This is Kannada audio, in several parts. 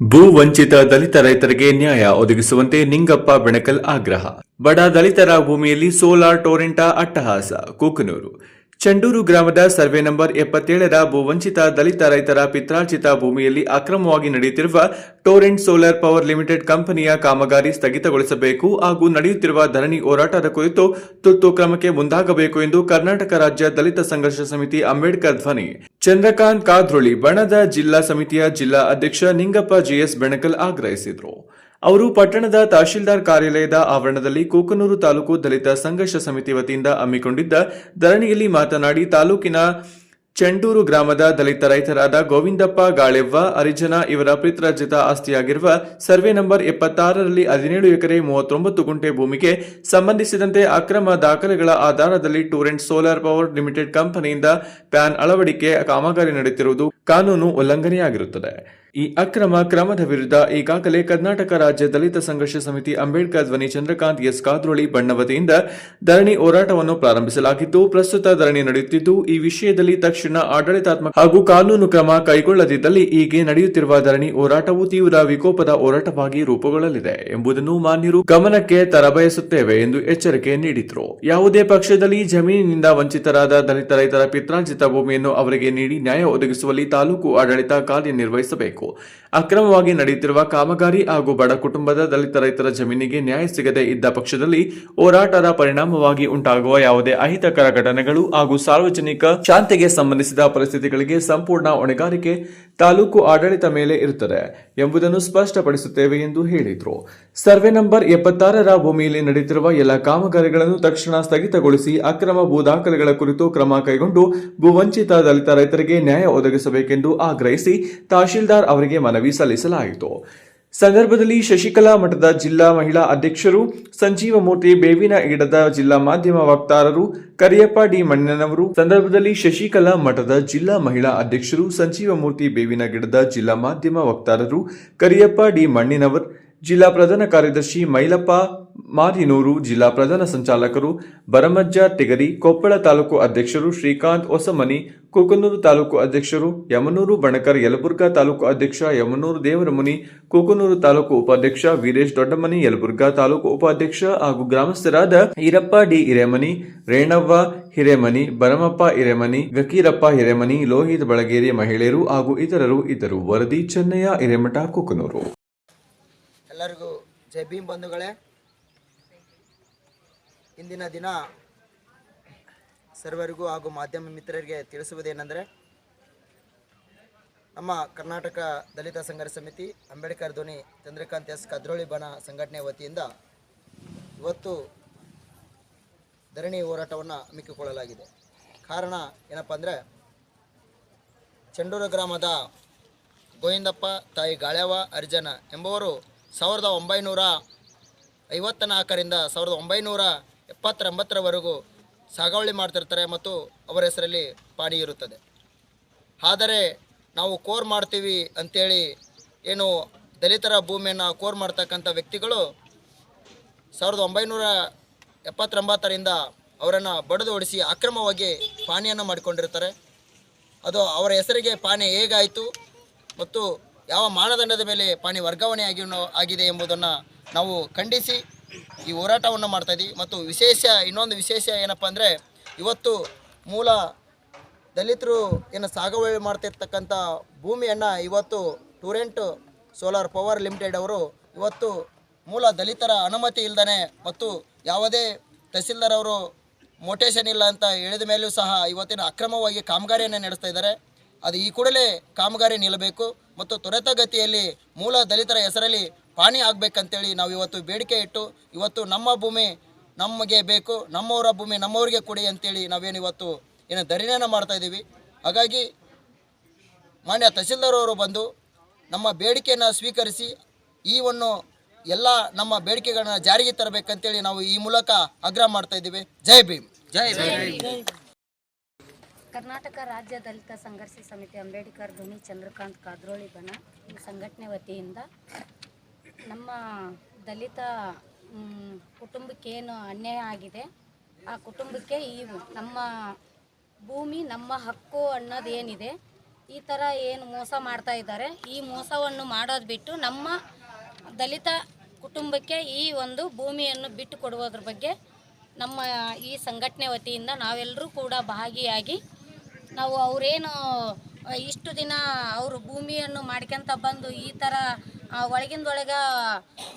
ಭೂ ವಂಚಿತ ದಲಿತ ರೈತರಿಗೆ ನ್ಯಾಯ ಒದಗಿಸುವಂತೆ ನಿಂಗಪ್ಪ ಬೆಣಕಲ್ ಆಗ್ರಹ. ಬಡ ದಲಿತರ ಭೂಮಿಯಲ್ಲಿ ಸೋಲಾರ್ ಟೋರೆಂಟಾ ಅಟ್ಟಹಾಸ, ಕೂಕನೂರು. ಚಂಡೂರು ಗ್ರಾಮದ ಸರ್ವೆ ನಂಬರ್ ಎಪ್ಪತ್ತೇಳರ ಭೂವಂಚಿತ ದಲಿತ ರೈತರ ಪಿತ್ರಾರ್ಜಿತ ಭೂಮಿಯಲ್ಲಿ ಅಕ್ರಮವಾಗಿ ನಡೆಯುತ್ತಿರುವ ಟೋರೆಂಟ್ ಸೋಲಾರ್ ಪವರ್ ಲಿಮಿಟೆಡ್ ಕಂಪನಿಯ ಕಾಮಗಾರಿ ಸ್ಥಗಿತಗೊಳಿಸಬೇಕು ಹಾಗೂ ನಡೆಯುತ್ತಿರುವ ಧರಣಿ ಹೋರಾಟದ ಕುರಿತು ತುರ್ತು ಕ್ರಮಕ್ಕೆ ಮುಂದಾಗಬೇಕು ಎಂದು ಕರ್ನಾಟಕ ರಾಜ್ಯ ದಲಿತ ಸಂಘರ್ಷ ಸಮಿತಿ ಅಂಬೇಡ್ಕರ್ ಧ್ವನಿ. ಚಂದ್ರಕಾಂತ್ ಕಾದ್ರೋಳಿ, ಬಣದ ಜಿಲ್ಲಾ ಸಮಿತಿಯ ಜಿಲ್ಲಾ ಅಧ್ಯಕ್ಷ ನಿಂಗಪ್ಪ ಜಿಎಸ್ ಬೆಣಕಲ್ ಆಗ್ರಹಿಸಿದರು. ಅವರು ಪಟ್ಟಣದ ತಹಶೀಲ್ದಾರ್ ಕಾರ್ಯಾಲಯದ ಆವರಣದಲ್ಲಿ ಕೂಕನೂರು ತಾಲೂಕು ದಲಿತ ಸಂಘರ್ಷ ಸಮಿತಿ ವತಿಯಿಂದ ಹಮ್ಮಿಕೊಂಡಿದ್ದ ಧರಣಿಯಲ್ಲಿ ಮಾತನಾಡಿ ತಾಲೂಕಿನ ಚೆಂಡೂರು ಗ್ರಾಮದ ದಲಿತ ರೈತರಾದ ಗೋವಿಂದಪ್ಪ ಗಾಳೆವ್ವ ಅರಿಜನ ಇವರ ಪಿತ್ರಾರ್ಜಿತ ಆಸ್ತಿಯಾಗಿರುವ ಸರ್ವೆ ನಂಬರ್ ಎಪ್ಪತ್ತಾರರಲ್ಲಿ ಹದಿನೇಳು ಎಕರೆ ಮೂವತ್ತೊಂಬತ್ತು ಗುಂಟೆ ಭೂಮಿಗೆ ಸಂಬಂಧಿಸಿದಂತೆ ಅಕ್ರಮ ದಾಖಲೆಗಳ ಆಧಾರದಲ್ಲಿ ಟೂರೆಂಟ್ ಸೋಲಾರ್ ಪವರ್ ಲಿಮಿಟೆಡ್ ಕಂಪನಿಯಿಂದ ಪ್ಯಾನ್ ಅಳವಡಿಕೆ ಕಾಮಗಾರಿ ನಡೆಯುತ್ತಿರುವುದು ಕಾನೂನು ಉಲ್ಲಂಘನೆಯಾಗಿರುತ್ತದೆ. ಈ ಅಕ್ರಮ ಕ್ರಮದ ವಿರುದ್ಧ ಈಗಾಗಲೇ ಕರ್ನಾಟಕ ರಾಜ್ಯ ದಲಿತ ಸಂಘರ್ಷ ಸಮಿತಿ ಅಂಬೇಡ್ಕರ್ ಧ್ವನಿ ಚಂದ್ರಕಾಂತ್ ಎಸ್ ಕಾದ್ರೋಳಿ ಬಣ್ಣ ವತಿಯಿಂದ ಧರಣಿ ಹೋರಾಟವನ್ನು ಪ್ರಾರಂಭಿಸಲಾಗಿದ್ದು ಪ್ರಸ್ತುತ ಧರಣಿ ನಡೆಯುತ್ತಿದ್ದು, ಈ ವಿಷಯದಲ್ಲಿ ತಕ್ಷಣ ಆಡಳಿತಾತ್ಮಕ ಹಾಗೂ ಕಾನೂನು ಕ್ರಮ ಕೈಗೊಳ್ಳದಿದ್ದಲ್ಲಿ ಹೀಗೆ ನಡೆಯುತ್ತಿರುವ ಧರಣಿ ಹೋರಾಟವು ತೀವ್ರ ವಿಕೋಪದ ಹೋರಾಟವಾಗಿ ರೂಪುಗೊಳ್ಳಲಿದೆ ಎಂಬುದನ್ನು ಮಾನ್ಯರು ಗಮನಕ್ಕೆ ತರಬಯಸುತ್ತೇವೆ ಎಂದು ಎಚ್ಚರಿಕೆ ನೀಡಿದರು. ಯಾವುದೇ ಪಕ್ಷದಲ್ಲಿ ಜಮೀನಿನಿಂದ ವಂಚಿತರಾದ ದಲಿತ ರೈತರ ಪಿತ್ರಾರ್ಜಿತ ಭೂಮಿಯನ್ನು ಅವರಿಗೆ ನೀಡಿ ನ್ಯಾಯ ಒದಗಿಸುವಲ್ಲಿ ತಾಲೂಕು ಆಡಳಿತ ಕಾರ್ಯನಿರ್ವಹಿಸಬೇಕು. ಅಕ್ರಮವಾಗಿ ನಡೆಯುತ್ತಿರುವ ಕಾಮಗಾರಿ ಹಾಗೂ ಬಡ ಕುಟುಂಬದ ದಲಿತ ರೈತರ ಜಮೀನಿಗೆ ನ್ಯಾಯ ಸಿಗದೆ ಇದ್ದ ಪಕ್ಷದಲ್ಲಿ ಹೋರಾಟದ ಪರಿಣಾಮವಾಗಿ ಉಂಟಾಗುವ ಯಾವುದೇ ಅಹಿತಕರ ಘಟನೆಗಳು ಹಾಗೂ ಸಾರ್ವಜನಿಕ ಶಾಂತಿಗೆ ಸಂಬಂಧಿಸಿದ ಪರಿಸ್ಥಿತಿಗಳಿಗೆ ಸಂಪೂರ್ಣ ಹೊಣೆಗಾರಿಕೆ ತಾಲೂಕು ಆಡಳಿತ ಮೇಲೆ ಇರುತ್ತದೆ ಎಂಬುದನ್ನು ಸ್ಪಷ್ಟಪಡಿಸುತ್ತೇವೆ ಎಂದು ಹೇಳಿದರು. ಸರ್ವೆ ನಂಬರ್ ಎಪ್ಪತ್ತಾರರ ಭೂಮಿಯಲ್ಲಿ ನಡೆಯುತ್ತಿರುವ ಎಲ್ಲ ಕಾಮಗಾರಿಗಳನ್ನು ತಕ್ಷಣ ಸ್ಥಗಿತಗೊಳಿಸಿ ಅಕ್ರಮ ಭೂ ದಾಖಲೆಗಳ ಕುರಿತು ಕ್ರಮ ಕೈಗೊಂಡು ಭೂವಂಚಿತ ದಲಿತ ರೈತರಿಗೆ ನ್ಯಾಯ ಒದಗಿಸಬೇಕೆಂದು ಆಗ್ರಹಿಸಿ ತಹಶೀಲ್ದಾರ್ ಅವರಿಗೆ ಮನವಿ ಸಲ್ಲಿಸಲಾಯಿತು. ಸಂದರ್ಭದಲ್ಲಿ ಶಶಿಕಲಾ ಮಠದ ಜಿಲ್ಲಾ ಮಹಿಳಾ ಅಧ್ಯಕ್ಷರು ಸಂಜೀವಮೂರ್ತಿ ಬೇವಿನ ಈಡದ ಜಿಲ್ಲಾ ಮಾಧ್ಯಮ ವಕ್ತಾರರು ಕರಿಯಪ್ಪ ಡಿ ಮಣ್ಣನವರು, ಸಂದರ್ಭದಲ್ಲಿ ಶಶಿಕಲಾ ಮಠದ ಜಿಲ್ಲಾ ಮಹಿಳಾ ಅಧ್ಯಕ್ಷರು ಸಂಜೀವಮೂರ್ತಿ ಬೇವಿನ ಗಿಡದ ಜಿಲ್ಲಾ ಮಾಧ್ಯಮ ವಕ್ತಾರರು ಕರಿಯಪ್ಪ ಡಿ ಮಣ್ಣಿನವರ್ ಜಿಲ್ಲಾ ಪ್ರಧಾನ ಕಾರ್ಯದರ್ಶಿ ಮೈಲಪ್ಪ ಮಾರಿನೂರು ಜಿಲ್ಲಾ ಪ್ರಧಾನ ಸಂಚಾಲಕರು ಬರಮಜ್ಜ ತಿಗರಿ ಕೊಪ್ಪಳ ತಾಲೂಕು ಅಧ್ಯಕ್ಷರು ಶ್ರೀಕಾಂತ್ ಹೊಸಮನಿ, ಕುಕನೂರು ತಾಲೂಕು ಅಧ್ಯಕ್ಷರು ಯಮನೂರು ಬಣಕರ್, ಯಲಬುರ್ಗಾ ತಾಲೂಕು ಅಧ್ಯಕ್ಷ ಯಮನೂರು ದೇವರಮುನಿ, ಕುಕನೂರು ತಾಲೂಕು ಉಪಾಧ್ಯಕ್ಷ ವೀರೇಶ್ ದೊಡ್ಡಮನಿ, ಯಲಬುರ್ಗಾ ತಾಲೂಕು ಉಪಾಧ್ಯಕ್ಷ ಹಾಗೂ ಗ್ರಾಮಸ್ಥರಾದ ಈರಪ್ಪ ಡಿ ಹಿರೇಮನಿ, ರೇಣವ್ವ ಹಿರೇಮನಿ, ಬರಮಪ್ಪ ಹಿರೇಮನಿ, ಗಕೀರಪ್ಪ ಹಿರೇಮನಿ, ಲೋಹಿತ್ ಬಳಗೇರಿ ಮಹಿಳೆಯರು ಹಾಗೂ ಇತರರು ಇದ್ದರು. ವರದಿ ಚೆನ್ನಯ್ಯ, ಹಿರೇಮಠ, ಕುಕನೂರು. ಎಲ್ಲರಿಗೂ ಜೈ ಭೀಮ್ ಬಂಧುಗಳೇ. ಇಂದಿನ ದಿನ ಸರ್ವರಿಗೂ ಹಾಗೂ ಮಾಧ್ಯಮ ಮಿತ್ರರಿಗೆ ತಿಳಿಸುವುದೇನೆಂದರೆ, ನಮ್ಮ ಕರ್ನಾಟಕ ದಲಿತ ಸಂಘರ್ಷ ಸಮಿತಿ ಅಂಬೇಡ್ಕರ್ ಧ್ವನಿ ಚಂದ್ರಕಾಂತ್ ಎಸ್ ಕದ್ರೋಳಿ ಬಣ ಸಂಘಟನೆ ವತಿಯಿಂದ ಇವತ್ತು ಧರಣಿ ಹೋರಾಟವನ್ನು ಹಮ್ಮಿಕೊಳ್ಳಲಾಗಿದೆ. ಕಾರಣ ಏನಪ್ಪ ಅಂದರೆ, ಚಂಡೂರು ಗ್ರಾಮದ ಗೋವಿಂದಪ್ಪ ತಾಯಿ ಗಾಳ್ಯವ ಅರ್ಜನ ಎಂಬುವರು ಸಾವಿರದ ಒಂಬೈನೂರ ಐವತ್ತ ನಾಲ್ಕರಿಂದ ಸಾವಿರದ ಒಂಬೈನೂರ ಎಪ್ಪತ್ತೊಂಬತ್ತರವರೆಗೂ ಸಾಗಾವಳಿ ಮಾಡ್ತಿರ್ತಾರೆ ಮತ್ತು ಅವರ ಹೆಸರಲ್ಲಿ ಪಾಣಿ ಇರುತ್ತದೆ. ಆದರೆ ನಾವು ಕೋರ್ ಮಾಡ್ತೀವಿ ಅಂಥೇಳಿ ಏನು ದಲಿತರ ಭೂಮಿಯನ್ನು ಕೋರ್ ಮಾಡ್ತಕ್ಕಂಥ ವ್ಯಕ್ತಿಗಳು ಸಾವಿರದ ಒಂಬೈನೂರ ಎಪ್ಪತ್ತೊಂಬತ್ತರಿಂದ ಅವರನ್ನು ಬಡಿದು ಓಡಿಸಿ ಅಕ್ರಮವಾಗಿ ಪಾಣಿಯನ್ನು ಮಾಡಿಕೊಂಡಿರ್ತಾರೆ. ಅದು ಅವರ ಹೆಸರಿಗೆ ಪಾನಿ ಹೇಗಾಯಿತು ಮತ್ತು ಯಾವ ಮಾನದಂಡದ ಮೇಲೆ ಪಾಣಿ ವರ್ಗಾವಣೆ ಆಗಿ ಆಗಿದೆ ಎಂಬುದನ್ನು ನಾವು ಖಂಡಿಸಿ ಈ ಹೋರಾಟವನ್ನು ಮಾಡ್ತಾ ಮತ್ತು ವಿಶೇಷ, ಇನ್ನೊಂದು ವಿಶೇಷ ಏನಪ್ಪ ಅಂದರೆ, ಇವತ್ತು ಮೂಲ ದಲಿತರು ಏನು ಸಾಗುವಳಿ ಮಾಡ್ತಿರ್ತಕ್ಕಂಥ ಭೂಮಿಯನ್ನು ಇವತ್ತು ಟೂರೆಂಟ್ ಸೋಲಾರ್ ಪವರ್ ಲಿಮಿಟೆಡ್ ಅವರು ಇವತ್ತು ಮೂಲ ದಲಿತರ ಅನುಮತಿ ಇಲ್ಲದೇ ಮತ್ತು ಯಾವುದೇ ತಹಸೀಲ್ದಾರ್ ಅವರು ಮೋಟೇಶನ್ ಇಲ್ಲ ಅಂತ ಹೇಳಿದ ಮೇಲೂ ಸಹ ಇವತ್ತಿನ ಅಕ್ರಮವಾಗಿ ಕಾಮಗಾರಿಯನ್ನು ನಡೆಸ್ತಾ ಇದ್ದಾರೆ. ಅದು ಈ ಕೂಡಲೇ ಕಾಮಗಾರಿ ನಿಲ್ಲಬೇಕು ಮತ್ತು ತ್ವರಿತಗತಿಯಲ್ಲಿ ಮೂಲ ದಲಿತರ ಹೆಸರಲ್ಲಿ ಪಾಣಿ ಆಗಬೇಕಂತೇಳಿ ನಾವು ಇವತ್ತು ಬೇಡಿಕೆ ಇಟ್ಟು ಇವತ್ತು ನಮ್ಮ ಭೂಮಿ ನಮಗೆ ಬೇಕು, ನಮ್ಮವರ ಭೂಮಿ ನಮ್ಮವರಿಗೆ ಕೊಡಿ ಅಂತೇಳಿ ನಾವೇನು ಇವತ್ತು ಏನು ಧರಣಿಯನ್ನು ಮಾಡ್ತಾ ಇದ್ದೀವಿ. ಹಾಗಾಗಿ ಮಾನ್ಯ ತಹಸೀಲ್ದಾರ್ ಅವರು ಬಂದು ನಮ್ಮ ಬೇಡಿಕೆಯನ್ನು ಸ್ವೀಕರಿಸಿ ಈ ಒಂದು ಎಲ್ಲ ನಮ್ಮ ಬೇಡಿಕೆಗಳನ್ನ ಜಾರಿಗೆ ತರಬೇಕಂತೇಳಿ ನಾವು ಈ ಮೂಲಕ ಆಗ್ರಹ ಮಾಡ್ತಾ ಇದ್ದೀವಿ. ಜೈ ಭೀಮ್. ಜೈ ಭೀಮ್. ಕರ್ನಾಟಕ ರಾಜ್ಯ ದಲಿತ ಸಂಘರ್ಷ ಸಮಿತಿ ಅಂಬೇಡ್ಕರ್ ಧ್ವನಿ ಚಂದ್ರಕಾಂತ್ ಕಾದ್ರೋಳಿ ಬಣ ಸಂಘಟನೆ ವತಿಯಿಂದ ನಮ್ಮ ದಲಿತ ಕುಟುಂಬಕ್ಕೇನು ಅನ್ಯಾಯ ಆಗಿದೆ, ಆ ಕುಟುಂಬಕ್ಕೆ ಈ ನಮ್ಮ ಭೂಮಿ, ನಮ್ಮ ಹಕ್ಕು ಅನ್ನೋದು ಏನಿದೆ ಈ ಥರ ಏನು ಮೋಸ ಮಾಡ್ತಾ ಇದ್ದಾರೆ, ಈ ಮೋಸವನ್ನು ಮಾಡೋದು ಬಿಟ್ಟು ನಮ್ಮ ದಲಿತ ಕುಟುಂಬಕ್ಕೆ ಈ ಒಂದು ಭೂಮಿಯನ್ನು ಬಿಟ್ಟು ಕೊಡುವುದ್ರ ಬಗ್ಗೆ ನಮ್ಮ ಈ ಸಂಘಟನೆ ವತಿಯಿಂದ ನಾವೆಲ್ಲರೂ ಕೂಡ ಭಾಗಿಯಾಗಿ ನಾವು ಅವರೇನು ಇಷ್ಟು ದಿನ ಅವರು ಭೂಮಿಯನ್ನು ಮಾಡ್ಕೊಂತ ಬಂದು ಈ ಥರ ಒಳಗಿಂದ ಒಳಗಿಂದೊಳಗ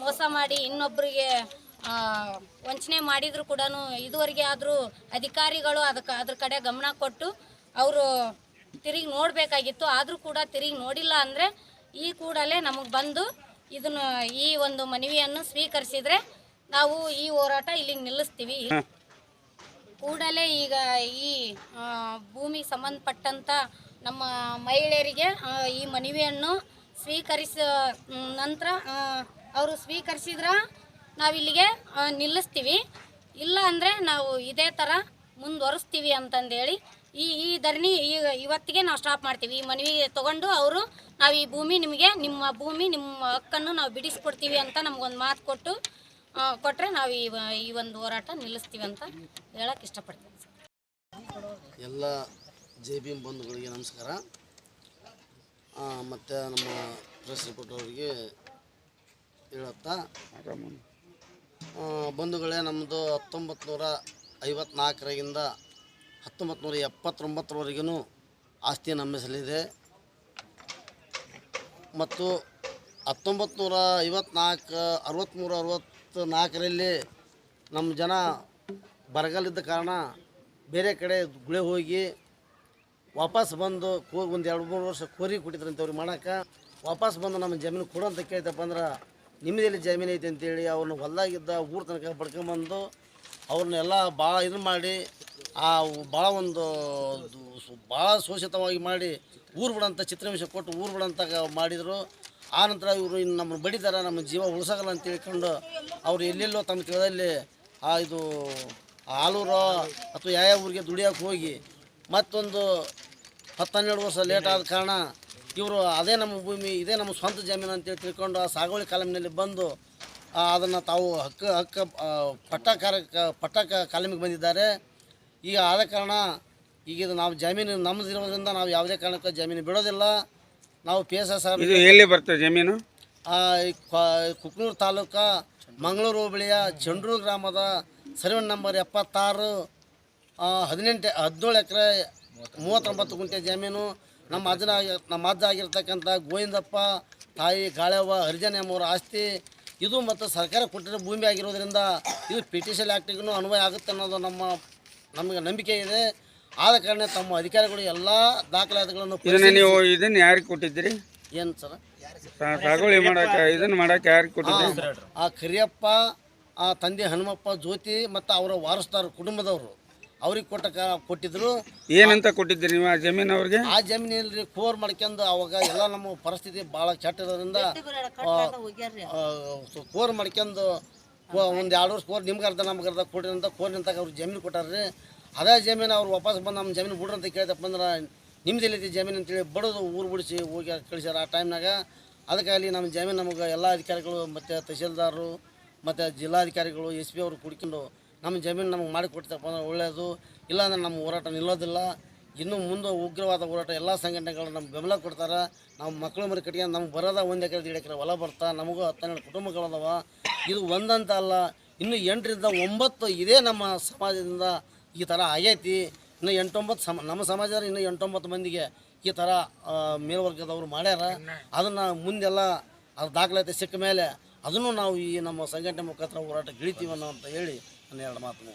ಮೋಸ ಮಾಡಿ ಇನ್ನೊಬ್ಬರಿಗೆ ವಂಚನೆ ಮಾಡಿದ್ರು ಕೂಡ ಇದುವರೆಗೆ ಆದರೂ ಅಧಿಕಾರಿಗಳು ಅದಕ್ಕೆ ಅದ್ರ ಕಡೆ ಗಮನ ಕೊಟ್ಟು ಅವರು ತಿರುಗಿ ನೋಡಬೇಕಾಗಿತ್ತು. ಆದರೂ ಕೂಡ ತಿರುಗಿ ನೋಡಿಲ್ಲ ಅಂದರೆ ಈ ಕೂಡಲೇ ನಮಗೆ ಬಂದು ಇದನ್ನು ಈ ಒಂದು ಮನವಿಯನ್ನು ಸ್ವೀಕರಿಸಿದರೆ ನಾವು ಈ ಹೋರಾಟ ಇಲ್ಲಿಗೆ ನಿಲ್ಲಿಸ್ತೀವಿ. ಕೂಡಲೇ ಈಗ ಈ ಭೂಮಿ ಸಂಬಂಧಪಟ್ಟಂಥ ನಮ್ಮ ಮಹಿಳೆಯರಿಗೆ ಈ ಮನವಿಯನ್ನು ಸ್ವೀಕರಿಸ, ನಂತರ ಅವರು ಸ್ವೀಕರಿಸಿದ್ರ ನಾವಿಲ್ಲಿಗೆ ನಿಲ್ಲಿಸ್ತೀವಿ. ಇಲ್ಲ ಅಂದರೆ ನಾವು ಇದೇ ಥರ ಮುಂದುವರಿಸ್ತೀವಿ ಅಂತಂದೇಳಿ ಈ ಈ ಧರಣಿ ಈಗ ಇವತ್ತಿಗೆ ನಾವು ಸ್ಟಾಪ್ ಮಾಡ್ತೀವಿ. ಈ ಮನವಿ ತೊಗೊಂಡು ಅವರು ನಾವು ಈ ಭೂಮಿ ನಿಮಗೆ, ನಿಮ್ಮ ಭೂಮಿ, ನಿಮ್ಮ ಹಕ್ಕನ್ನು ನಾವು ಬಿಡಿಸ್ಕೊಡ್ತೀವಿ ಅಂತ ನಮಗೊಂದು ಮಾತು ಕೊಟ್ಟು ಆ, ಕೊಟ್ರೆ ನಾವು ಈ ಈ ಒಂದು ಹೋರಾಟ ನಿಲ್ಲಿಸ್ತೀವಿ ಅಂತ ಹೇಳಕ್ಕೆ ಇಷ್ಟಪಡ್ತೀನಿ. ಎಲ್ಲ ಜೆ ಬಿ ಎಂ ಬಂಧುಗಳಿಗೆ ನಮಸ್ಕಾರ. ಮತ್ತು ನಮ್ಮ ಪ್ರೆಸ್ ರಿಪೋರ್ಟ್ ಅವರಿಗೆ ಹೇಳುತ್ತಾ ಬಂಧುಗಳೇ ನಮ್ಮದು ಹತ್ತೊಂಬತ್ತು ನೂರ ಐವತ್ನಾಲ್ಕರಾಗಿಂದ ಹತ್ತೊಂಬತ್ತು ನೂರ ಎಪ್ಪತ್ತೊಂಬತ್ತರವರೆಗೂ ಆಸ್ತಿ ನಮ್ಮ ಮತ್ತು ಹತ್ತೊಂಬತ್ತು ನೂರ ಐವತ್ನಾಲ್ಕು ಅರವತ್ತ್ಮೂರು ಅರವತ್ತ್ನಾಲ್ಕರಲ್ಲಿ ನಮ್ಮ ಜನ ಬರಗಾಲಿದ್ದ ಕಾರಣ ಬೇರೆ ಕಡೆ ಗುಳೆ ಹೋಗಿ ವಾಪಸ್ ಬಂದು ಕೋ ಒಂದು ಎರಡು ಮೂರು ವರ್ಷ ಕೋರಿ ಕೊಟ್ಟಿದ್ರಂತೆ ಅವ್ರಿಗೆ ಮಾಡೋಕೆ ವಾಪಸ್ ಬಂದು ನಮ್ಮ ಜಮೀನು ಕೊಡು ಅಂತ ಕೇಳ್ತಪ್ಪ ಅಂದ್ರೆ ನಿಮ್ಮದೆಲ್ಲಿ ಜಮೀನು ಐತೆ ಅಂತೇಳಿ ಅವ್ರನ್ನ ಹೊಲ್ದಾಗಿದ್ದ ಊರ ತನಕ ಪಡ್ಕೊಂಬಂದು ಅವ್ರನ್ನೆಲ್ಲ ಭಾಳ ಇದು ಮಾಡಿ, ಆ ಭಾಳ ಒಂದು ಭಾಳ ಶೋಷಿತವಾಗಿ ಮಾಡಿ ಊರು ಬಿಡೋಂಥ ಚಿತ್ರಹಿಂಸೆ ಕೊಟ್ಟು ಊರು ಬಿಡಂತ ಮಾಡಿದರು. ಆ ನಂತರ ಇವರು ಇನ್ನು ನಮ್ಮನ್ನು ಬಡಿದಾರ ನಮ್ಮ ಜೀವ ಉಳಿಸೋಗಲ್ಲ ಅಂತ ತಿಳ್ಕೊಂಡು ಅವ್ರು ಎಲ್ಲೆಲ್ಲೋ ತಮ್ಮ ತಿಳಿದಲ್ಲಿ ಆ ಇದು ಆಲೂರು ಅಥವಾ ಯಾವ ಊರಿಗೆ ದುಡಿಯೋಕೆ ಹೋಗಿ ಮತ್ತೊಂದು ಹತ್ತು ಹನ್ನೆರಡು ವರ್ಷ ಲೇಟ್ ಆದ ಕಾರಣ ಇವರು ಅದೇ ನಮ್ಮ ಭೂಮಿ, ಇದೇ ನಮ್ಮ ಸ್ವಂತ ಜಮೀನು ಅಂತೇಳಿ ತಿಳ್ಕೊಂಡು ಆ ಸಾಗುವಳಿ ಕಾಲಮಿನಲ್ಲಿ ಬಂದು ಅದನ್ನು ತಾವು ಹಕ್ಕ ಹಕ್ಕ ಪಟ್ಟ ಕಾರ ಪಟ್ಟ ಕಾಲಮಿಗೆ ಬಂದಿದ್ದಾರೆ. ಈಗ ಆದ ಕಾರಣ ಈಗ ಇದು ನಾವು ಜಮೀನು ನಮ್ಮದಿರೋದ್ರಿಂದ ನಾವು ಯಾವುದೇ ಕಾರಣಕ್ಕೂ ಜಮೀನು ಬಿಡೋದಿಲ್ಲ. ನಾವು ಪಿ ಎಸ್ ಎಸ್ ಆರ್ ಇದು ಎಲ್ಲಿ ಬರ್ತದೆ ಜಮೀನು? ಕುಕ್ನೂರು ತಾಲೂಕು ಮಂಗಳೂರು ಹೋಬಳಿಯ ಚಂಡ್ರು ಗ್ರಾಮದ ಸರ್ವೆ ನಂಬರ್ ಎಪ್ಪತ್ತಾರು ಹದಿನೆಂಟು ಹದಿನೇಳು ಎಕರೆ ಮೂವತ್ತೊಂಬತ್ತು ಗುಂಟೆ ಜಮೀನು. ನಮ್ಮ ಅಜ್ಜನ ನಮ್ಮ ಅಜ್ಜ ಆಗಿರ್ತಕ್ಕಂಥ ಗೋವಿಂದಪ್ಪ ತಾಯಿ ಗಾಳೆವ್ವ ಹರಿಜನ ಎಂಬುವರ ಆಸ್ತಿ. ಇದು ಮತ್ತು ಸರ್ಕಾರ ಕೊಟ್ಟಿರೋ ಭೂಮಿ ಆಗಿರೋದ್ರಿಂದ ಇದು ಪಿಟಿಷನ್ ಆ್ಯಕ್ಟಿಗೂ ಅನ್ವಯ ಆಗುತ್ತೆ ಅನ್ನೋದು ನಮ್ಮ ನಮಗೆ ನಂಬಿಕೆ ಇದೆ. ಆದ ಕಾರಣ ತಮ್ಮ ಅಧಿಕಾರಿಗಳು ಎಲ್ಲ ದಾಖಲಾತಿಗಳನ್ನು ಇದನ್ನ ನೀವು ಇದನ್ನ ಯಾರಿಗೆ ಕೊಟ್ಟಿದ್ದೀರಿ? ಏನು ಸರ್? ಸಾಗುಳಿ ಸಾಗುವಳಿ ಮಾಡಕ್ಕೆ ಇದನ್ನ ಮಾಡಕ್ಕೆ ಯಾರಿಗೆ ಕೊಟ್ಟಿದ್ದೀರಿ? ಆ ಕರಿಯಪ್ಪ ಆ ತಂದೆ ಹನುಮಪ್ಪ ಜ್ಯೋತಿ ಮತ್ತು ಅವರ ವಾರಸ್ದಾರ ಕುಟುಂಬದವರು ಅವ್ರಿಗೆ ಕೊಟ್ಟ ಕೊಟ್ಟಿದ್ರು. ಏನಂತ ಕೊಟ್ಟಿದ್ದೀರಿ ನೀವು ಆ ಜಮೀನು ಅವ್ರಿಗೆ? ಆ ಜಮೀನಲ್ಲಿ ಕೋರ್ ಮಾಡ್ಕೊಂಡು ಅವಾಗ ಎಲ್ಲ ನಮ್ಮ ಪರಿಸ್ಥಿತಿ ಭಾಳ ಕೆಟ್ಟ ಇರೋದ್ರಿಂದ ಆ, ಆ, ಕೋರ್ ಮಾಡ್ಕೊಂಡು ಒಂದು ಎರಡು ವರ್ಷ ಕೋರ್ ನಿಮ್ಗೆ ಅರ್ಧ ನಮ್ಗೆ ಅರ್ಧ ಕೊಡ್ರಿ ಅಂತ ಕೋರ್ ನಿಂತಾಗ ಅವ್ರಿಗೆ ಜಮೀನು ಕೊಟ್ಟಾರ್ರಿ. ಅದೇ ಜಮೀನು ಅವ್ರು ವಾಪಸ್ ಬಂದು ನಮ್ಮ ಜಮೀನು ಬಿಡ್ರಿ ಅಂತ ಕೇಳ್ತಪ್ಪ ಅಂದ್ರೆ, ನಿಮ್ದು ಜಮೀನು ಅಂತೇಳಿ ಬಡದು ಊರು ಬಿಡಿಸಿ ಹೋಗಿ ಕಳಿಸ್ಯಾರ ಆ ಟೈಮ್ನಾಗ ಅದಕ್ಕಾಗಲಿ ನಮ್ಮ ಜಮೀನು ನಮಗೆ ಎಲ್ಲ ಅಧಿಕಾರಿಗಳು ಮತ್ತು ತಹಸೀಲ್ದಾರರು ಮತ್ತು ಜಿಲ್ಲಾಧಿಕಾರಿಗಳು ಎಸ್ ಪಿ ಅವರು ಕುಡ್ಕೊಂಡು ನಮ್ಮ ಜಮೀನು ನಮಗೆ ಮಾಡಿಕೊಡ್ತಪ್ಪ ಅಂದ್ರೆ ಒಳ್ಳೆಯದು ಇಲ್ಲಾಂದ್ರೆ ನಮ್ಮ ಹೋರಾಟ ನಿಲ್ಲೋದಿಲ್ಲ. ಇನ್ನು ಮುಂದೆ ಉಗ್ರವಾದ ಹೋರಾಟ ಎಲ್ಲ ಸಂಘಟನೆಗಳು ನಮ್ಗೆ ಬೆಂಬಲ ಕೊಡ್ತಾರೆ. ನಾವು ಮಕ್ಕಳು ಮರಿ ಕಟ್ಕೊಂಡು ನಮ್ಗೆ ಬರೋದ ಒಂದು ಎಕರೆ ಎರಡು ಎಕರೆ ಹೊಲ ಬರ್ತಾ, ನಮಗೂ ಹತ್ತೆರಡು ಕುಟುಂಬಗಳದಾವ ಇದು ಒಂದಂತ ಅಲ್ಲ, ಇನ್ನು ಎಂಟರಿಂದ ಒಂಬತ್ತು ಇದೇ ನಮ್ಮ ಸಮಾಜದಿಂದ ಈ ಥರ ಆಗೈತಿ ಇನ್ನು ಎಂಟೊಂಬತ್ತು ಸಮ, ನಮ್ಮ ಸಮಾಜದಲ್ಲಿ ಇನ್ನು ಎಂಟೊಂಬತ್ತು ಮಂದಿಗೆ ಈ ಥರ ಮೇಲ್ವರ್ಗದವ್ರು ಮಾಡ್ಯಾರ ಅದನ್ನು ಮುಂದೆಲ್ಲ ಅದು ದಾಖಲಾತಿ ಸಿಕ್ಕ ಮೇಲೆ ಅದನ್ನು ನಾವು ಈ ನಮ್ಮ ಸಂಘಟನೆ ಮುಖಾಂತರ ಹೋರಾಟ ಅನ್ನೋ ಅಂತ ಹೇಳಿ ನನ್ನ ಎರಡು ಮಾತು.